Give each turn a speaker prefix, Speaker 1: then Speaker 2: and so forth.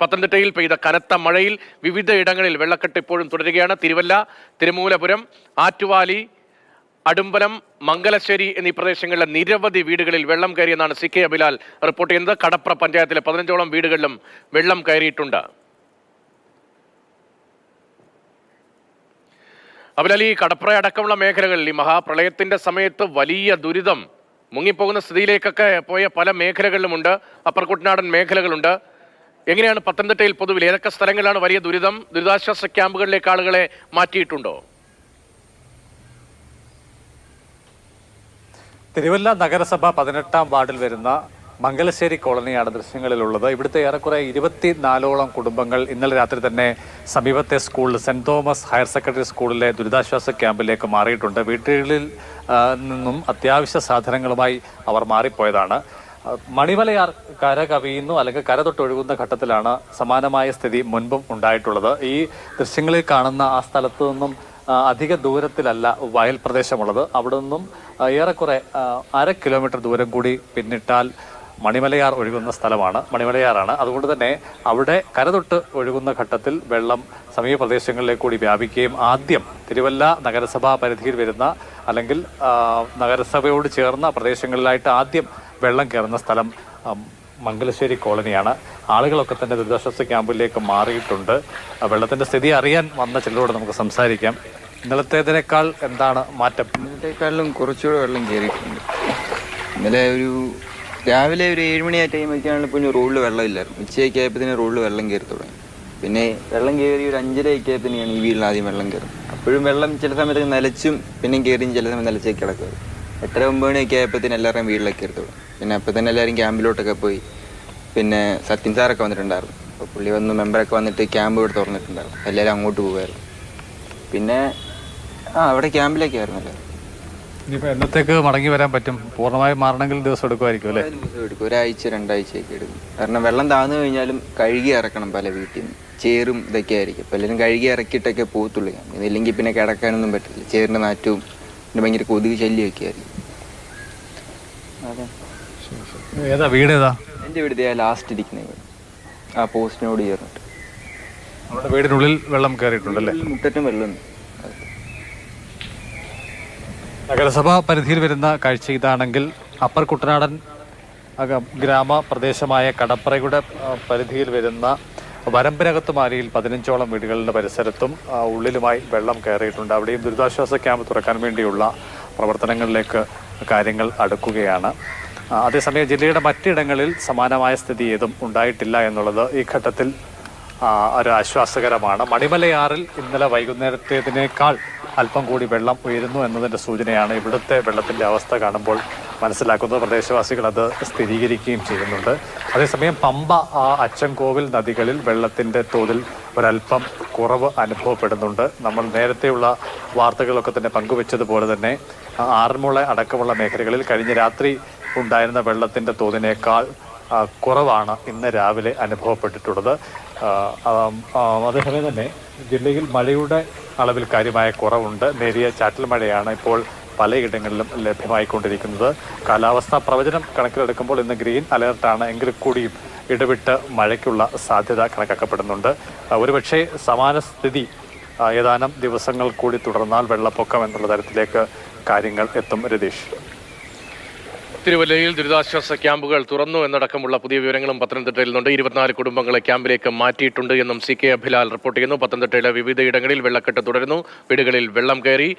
Speaker 1: പത്തനംതിട്ടയിൽ പെയ്ത കനത്ത മഴയിൽ വിവിധ ഇടങ്ങളിൽ വെള്ളക്കെട്ട് ഇപ്പോഴും തുടരുകയാണ്. തിരുവല്ല തിരുമൂലപുരം ആറ്റുവാലി അടുമ്പലം മംഗലശ്ശേരി എന്നീ പ്രദേശങ്ങളിലെ നിരവധി വീടുകളിൽ വെള്ളം കയറിയെന്നാണ് സി കെ അബിലാൽ റിപ്പോർട്ട് ചെയ്യുന്നത്. കടപ്ര പഞ്ചായത്തിലെ പതിനഞ്ചോളം വീടുകളിലും വെള്ളം കയറിയിട്ടുണ്ട്. അബിലാൽ ഈ കടപ്ര അടക്കമുള്ള മേഖലകളിൽ ഈ മഹാപ്രളയത്തിന്റെ സമയത്ത് വലിയ ദുരിതം മുങ്ങിപ്പോകുന്ന സ്ഥിതിയിലേക്കൊക്കെ പോയ പല മേഖലകളിലുമുണ്ട്. അപ്പർ കുട്ടനാടൻ മേഖലകളുണ്ട്. എങ്ങനെയാണ് പത്തനംതിട്ടയിൽ പൊതുവിൽ ഏതൊക്കെ സ്ഥലങ്ങളിലാണ് വലിയ ദുരിതം ദുരിതാശ്വാസ ക്യാമ്പുകളിലേക്ക് ആളുകളെ മാറ്റിയിട്ടുണ്ടോ?
Speaker 2: തിരുവല്ല നഗരസഭ പതിനെട്ടാം വാർഡിൽ വരുന്ന മംഗലശ്ശേരി കോളനിയാണ് ദൃശ്യങ്ങളിലുള്ളത്. ഇവിടുത്തെ ഏറെക്കുറെ ഇരുപത്തിനാലോളം കുടുംബങ്ങൾ ഇന്നലെ രാത്രി തന്നെ സമീപത്തെ സ്കൂളിൽ സെന്റ് തോമസ് ഹയർ സെക്കൻഡറി സ്കൂളിലെ ദുരിതാശ്വാസ ക്യാമ്പിലേക്ക് മാറിയിട്ടുണ്ട്. വീട്ടുകളിൽ നിന്നും അത്യാവശ്യ സാധനങ്ങളുമായി അവർ മാറിപ്പോയതാണ്. മണിമലയാർ കര കവിയുന്നു അല്ലെങ്കിൽ കര തൊട്ടൊഴുകുന്ന ഘട്ടത്തിലാണ് സമാനമായ സ്ഥിതി മുൻപും ഉണ്ടായിട്ടുള്ളത്. ഈ ദൃശ്യങ്ങളിൽ കാണുന്ന ആ സ്ഥലത്തു നിന്നും അധിക ദൂരത്തിലല്ല വയൽ പ്രദേശമുള്ളത്. അവിടെ നിന്നും ഏറെക്കുറെ അര കിലോമീറ്റർ ദൂരം കൂടി പിന്നിട്ടാൽ മണിമലയാർ ഒഴുകുന്ന സ്ഥലമാണ് മണിമലയാറാണ്. അതുകൊണ്ട് തന്നെ അവിടെ കരതൊട്ട് ഒഴുകുന്ന ഘട്ടത്തിൽ വെള്ളം സമീപ പ്രദേശങ്ങളിലേക്ക് കൂടി വ്യാപിക്കുകയും ആദ്യം തിരുവല്ല നഗരസഭാ പരിധിയിൽ വരുന്ന അല്ലെങ്കിൽ നഗരസഭയോട് ചേർന്ന പ്രദേശങ്ങളിലായിട്ട് ആദ്യം വെള്ളം കയറുന്ന സ്ഥലം മംഗലശ്ശേരി കോളനിയാണ്. ആളുകളൊക്കെ തന്നെ ദുരിതാശ്വാസ ക്യാമ്പിലേക്ക് മാറിയിട്ടുണ്ട്. വെള്ളത്തിന്റെ സ്ഥിതി അറിയാൻ വന്ന ചിലരോട് നമുക്ക് സംസാരിക്കാം. ഇന്നലത്തേതിനേക്കാൾ എന്താണ് മാറ്റം?
Speaker 3: ഇന്നത്തേക്കാളും കുറച്ചുകൂടെ വെള്ളം കയറിയിട്ടുണ്ട്. ഇന്നലെ ഒരു രാവിലെ ഒരു ഏഴുമണി ആ ടൈമൊക്കെയാണ് പിന്നെ റോഡിൽ വെള്ളമില്ലായിരുന്നു ഉച്ചയൊക്കെ ആയപ്പോൾ റോഡിൽ വെള്ളം കയറി തുടങ്ങി. പിന്നെ വെള്ളം കയറി ഒരു അഞ്ചര ആയപ്പോൾ ഈ വീട്ടിൽ ആദ്യം വെള്ളം കയറും അപ്പോഴും വെള്ളം ചില സമയത്ത് നിലച്ചും പിന്നെയും കയറിയും ചില സമയം നിലച്ചേക്ക് കിടക്കും. എട്ടര ഒമ്പത് മണിയൊക്കെ ആയപ്പോഴത്തേന് എല്ലാവരുടെയും വീട്ടിലൊക്കെ എടുത്തോളൂ പിന്നെ അപ്പോൾ തന്നെ എല്ലാവരും ക്യാമ്പിലോട്ടൊക്കെ പോയി. പിന്നെ സത്യൻ സാറൊക്കെ വന്നിട്ടുണ്ടായിരുന്നു. അപ്പോൾ പുള്ളി വന്ന് മെമ്പറൊക്കെ വന്നിട്ട് ക്യാമ്പ് ഇവിടെ തുറന്നിട്ടുണ്ടായിരുന്നു. എല്ലാവരും അങ്ങോട്ട് പോകുമായിരുന്നു പിന്നെ ആ അവിടെ ക്യാമ്പിലേക്കായിരുന്നു എല്ലാവരും
Speaker 2: ഇനിയിപ്പോൾ എന്നത്തേക്ക് മടങ്ങി വരാൻ പറ്റും? പൂർണമായി മാറണമെങ്കിൽ ദിവസം എടുക്കുമായിരിക്കും അല്ലേ?
Speaker 3: ദിവസം എടുക്കും. ഒരാഴ്ച രണ്ടാഴ്ചയൊക്കെ എടുക്കും. കാരണം വെള്ളം താന്നു കഴിഞ്ഞാലും കഴുകി ഇറക്കണം പല വീട്ടിൽ നിന്ന്. ചേറും ഇതൊക്കെ ആയിരിക്കും. അപ്പോൾ എല്ലാവരും കഴുകി ഇറക്കിയിട്ടൊക്കെ പോകത്തുള്ളൂ. ഇല്ലെങ്കിൽ പിന്നെ കിടക്കാനൊന്നും പറ്റില്ല. ചേറിന്റെ നാറ്റവും പിന്നെ ഭയങ്കര കൊതുക് ശല്യമൊക്കെ ആയിരിക്കും.
Speaker 2: ഏതാ വീട് ഏതാ?
Speaker 3: എന്റെ വീട് ആ ലാസ്റ്റ് ഇരിക്കുന്ന വീട്. ആ പോസ്റ്റിനോട് ചേർന്നിട്ട്.
Speaker 2: നമ്മുടെ വീടിനുള്ളിൽ വെള്ളം കയറിയിട്ടുണ്ടല്ലേ?
Speaker 3: ഈ വെള്ളം.
Speaker 2: നഗരസഭാ പരിധിയിൽ വരുന്ന കാഴ്ച ഇതാണെങ്കിൽ അപ്പർ കുട്ടനാടൻ ഗ്രാമപ്രദേശമായ കടപ്പറയുടെ പരിധിയിൽ വരുന്ന വരമ്പിനകത്തുമാരിയിൽ പതിനഞ്ചോളം വീടുകളുടെ പരിസരത്തും ഉള്ളിലുമായി വെള്ളം കയറിയിട്ടുണ്ട്. അവിടെയും ദുരിതാശ്വാസ ക്യാമ്പ് തുറക്കാൻ വേണ്ടിയുള്ള പ്രവർത്തനങ്ങളിലേക്ക് കാര്യങ്ങൾ അടുക്കുകയാണ്. അതേസമയം ജില്ലയുടെ മറ്റിടങ്ങളിൽ സമാനമായ സ്ഥിതി ഏതും ഉണ്ടായിട്ടില്ല എന്നുള്ളത് ഈ ഘട്ടത്തിൽ ഒരു ആശ്വാസകരമാണ്. മണിമലയാറിൽ ഇന്നലെ വൈകുന്നേരത്തേതിനേക്കാൾ അല്പം കൂടി വെള്ളം ഉയരുന്നു എന്നതിന്റെ സൂചനയാണ് ഇവിടുത്തെ വെള്ളത്തിന്റെ അവസ്ഥ കാണുമ്പോൾ മനസ്സിലാക്കുന്നത്. പ്രദേശവാസികൾ അത് സ്ഥിരീകരിക്കുകയും ചെയ്യുന്നുണ്ട്. അതേസമയം പമ്പ അച്ചൻകോവിൽ നദികളിൽ വെള്ളത്തിന്റെ തോതിൽ ഒരല്പം കുറവ് അനുഭവപ്പെടുന്നുണ്ട്. നമ്മൾ നേരത്തെയുള്ള വാർത്തകളൊക്കെ തന്നെ പങ്കുവെച്ചതുപോലെ തന്നെ ആറന്മുള അടക്കമുള്ള മേഖലകളിൽ കഴിഞ്ഞ രാത്രി ഉണ്ടായിരുന്ന വെള്ളത്തിന്റെ തോതിനേക്കാൾ കുറവാണ് ഇന്ന് രാവിലെ അനുഭവപ്പെട്ടിട്ടുള്ളത്. അതേസമയം തന്നെ ജില്ലയിൽ മഴയുടെ അളവിൽ കാര്യമായ കുറവുണ്ട്. നേരിയ ചാറ്റൽ മഴയാണ് ഇപ്പോൾ പലയിടങ്ങളിലും ലഭ്യമായിക്കൊണ്ടിരിക്കുന്നത്. കാലാവസ്ഥാ പ്രവചനം കണക്കിലെടുക്കുമ്പോൾ ഇന്ന് ഗ്രീൻ അലേർട്ടാണ് എങ്കിൽ കൂടിയും ഇടവിട്ട് മഴയ്ക്കുള്ള സാധ്യത കണക്കാക്കപ്പെടുന്നുണ്ട്. ഒരുപക്ഷെ സമാന സ്ഥിതി ഏതാനും ദിവസങ്ങൾ കൂടി തുടർന്നാൽ വെള്ളപ്പൊക്കം എന്നുള്ള തരത്തിലേക്ക് കാര്യങ്ങൾ എത്തും രതീഷ്.
Speaker 1: തിരുവല്ലയിൽ ദുരിതാശ്വാസ ക്യാമ്പുകൾ തുറന്നു എന്നടക്കമുള്ള പുതിയ വിവരങ്ങളും പത്തനംതിട്ടയിൽ നിന്നുണ്ട് ഇരുപത്തിനാല് കുടുംബങ്ങളെ ക്യാമ്പിലേക്ക് മാറ്റിയിട്ടുണ്ട് എന്നും സി കെ അഭിലാൽ റിപ്പോർട്ട് ചെയ്യുന്നു. പത്തനംതിട്ടയിലെ വിവിധയിടങ്ങളിൽ വെള്ളക്കെട്ട് തുടരുന്നു. വീടുകളിൽ വെള്ളം കയറി.